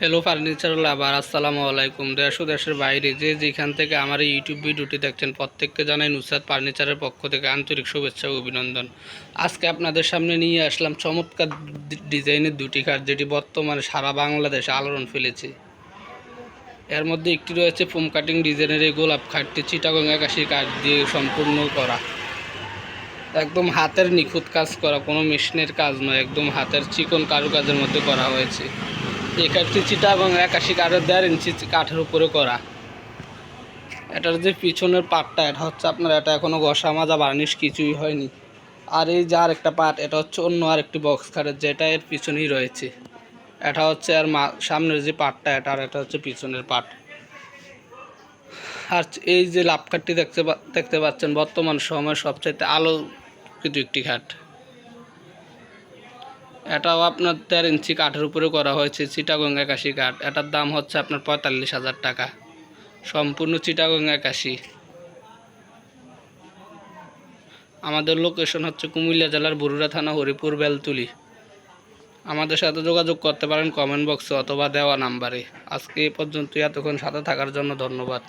Hello furniture লাভার আসসালামু আলাইকুম দেশ দেশের বাইরে যে যেখান থেকে আমার এই ইউটিউব ভিডিওটি দেখছেন, প্রত্যেককে জানাই নুসাদ ফার্নিচারের পক্ষ থেকে আন্তরিক শুভেচ্ছা ও অভিনন্দন। আজকে আপনাদের সামনে নিয়ে আসলাম চমৎকার ডিজাইনের দুটি কাঠ, যেটি বর্তমানে সারা বাংলাদেশে আলোড়ন ফেলেছে। এর মধ্যে একটি রয়েছে ফোম কাটিং ডিজাইনের এই গোলাপ খাটটি চিটাগং একাশি কাঠ দিয়ে সম্পূর্ণ করা। একদম হাতের নিখুঁত কাজ করা, কোনো মেশিনের কাজ নয়, একদম হাতের চিকন কারুকাজের মধ্যে করা হয়েছে। এই কাঠটি চিটাগং একাশি কাঠের দেড় ইঞ্চি কাঠের উপরে করা। এটার যে পিছনের পাটটা, এটা হচ্ছে আপনার, এটা এখনও ঘষা মাজা বার্নিশ কিছুই হয়নি। আর এই যে আর একটা পাট, এটা হচ্ছে অন্য আর একটি বক্স কাঠের, যেটা এর পিছনেই রয়েছে। এটা হচ্ছে আর মা সামনের যে পাটটা, এটা আর এটা হচ্ছে পিছনের পাট। আর এই যে লাভ কাঠটি দেখতে দেখতে পাচ্ছেন, বর্তমান সময়ের সবচাইতে আলোকিত একটি খাট। এটাও আপনার দেড় ইঞ্চি কাঠের উপরে করা হয়েছে, চিটাগং একাশি কাঠ। এটার দাম হচ্ছে আপনার পঁয়তাল্লিশ হাজার টাকা। সম্পূর্ণ চিটাগং একাশি। আমাদের লোকেশন হচ্ছে কুমিল্লা জেলার বরুড়া থানা, হরিপুর, বেলতুলি। আমাদের সাথে যোগাযোগ করতে পারেন কমেন্ট বক্সে অথবা দেওয়া নাম্বারে। আজকে এ পর্যন্ত এতক্ষণ সাথে থাকার জন্য ধন্যবাদ।